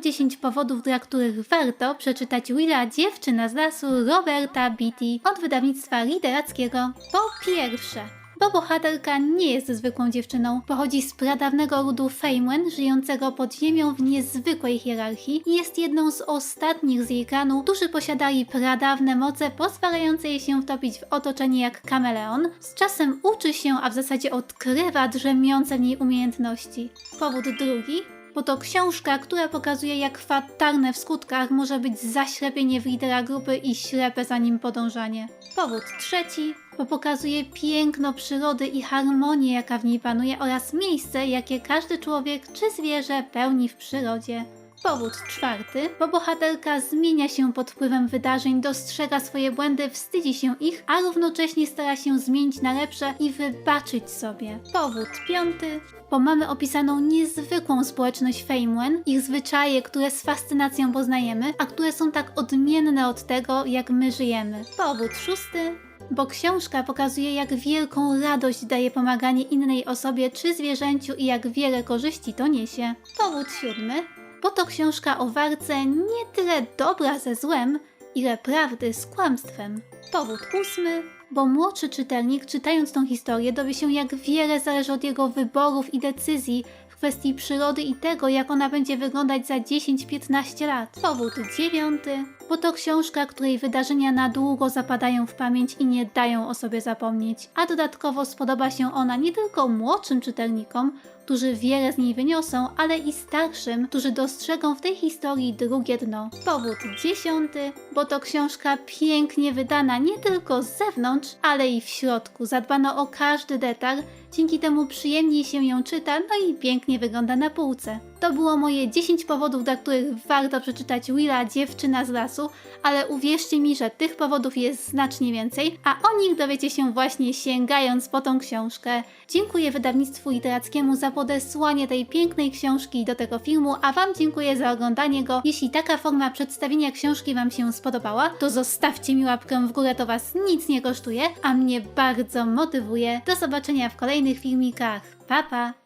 10 powodów, dla których warto przeczytać Willa Dziewczyna z lasu Roberta Beatty od wydawnictwa literackiego. Po pierwsze, bo bohaterka nie jest zwykłą dziewczyną. Pochodzi z pradawnego ludu Feynman, żyjącego pod ziemią w niezwykłej hierarchii i jest jedną z ostatnich z jej klanu, którzy posiadali pradawne moce pozwalające jej się wtopić w otoczenie jak kameleon. Z czasem uczy się, a w zasadzie odkrywa drzemiące w niej umiejętności. Powód drugi bo to książka, która pokazuje, jak fatalne w skutkach może być zaślepienie w lidera grupy i ślepe za nim podążanie. Powód trzeci, bo pokazuje piękno przyrody i harmonię, jaka w niej panuje, oraz miejsce, jakie każdy człowiek czy zwierzę pełni w przyrodzie. Powód czwarty, bo bohaterka zmienia się pod wpływem wydarzeń, dostrzega swoje błędy, wstydzi się ich, a równocześnie stara się zmienić na lepsze i wybaczyć sobie. Powód piąty, bo mamy opisaną niezwykłą społeczność Feynman, ich zwyczaje, które z fascynacją poznajemy, a które są tak odmienne od tego, jak my żyjemy. Powód szósty, bo książka pokazuje, jak wielką radość daje pomaganie innej osobie czy zwierzęciu i jak wiele korzyści to niesie. Powód siódmy, bo to książka o walce nie tyle dobra ze złem, ile prawdy z kłamstwem. Powód ósmy, bo młodszy czytelnik, czytając tą historię, dowie się, jak wiele zależy od jego wyborów i decyzji w kwestii przyrody i tego, jak ona będzie wyglądać za 10-15 lat. Powód dziewiąty, bo to książka, której wydarzenia na długo zapadają w pamięć i nie dają o sobie zapomnieć. A dodatkowo spodoba się ona nie tylko młodszym czytelnikom, którzy wiele z niej wyniosą, ale i starszym, którzy dostrzegą w tej historii drugie dno. Powód dziesiąty, bo to książka pięknie wydana nie tylko z zewnątrz, ale i w środku. Zadbano o każdy detal, dzięki temu przyjemniej się ją czyta, no i pięknie wygląda na półce. To było moje 10 powodów, dla których warto przeczytać Willa Dziewczyna z lasu, ale uwierzcie mi, że tych powodów jest znacznie więcej, a o nich dowiecie się właśnie sięgając po tą książkę. Dziękuję wydawnictwu literackiemu za podesłanie tej pięknej książki do tego filmu, a Wam dziękuję za oglądanie go. Jeśli taka forma przedstawienia książki Wam się spodobała, to zostawcie mi łapkę w górę, to Was nic nie kosztuje, a mnie bardzo motywuje. Do zobaczenia w kolejnych filmikach. Pa, pa!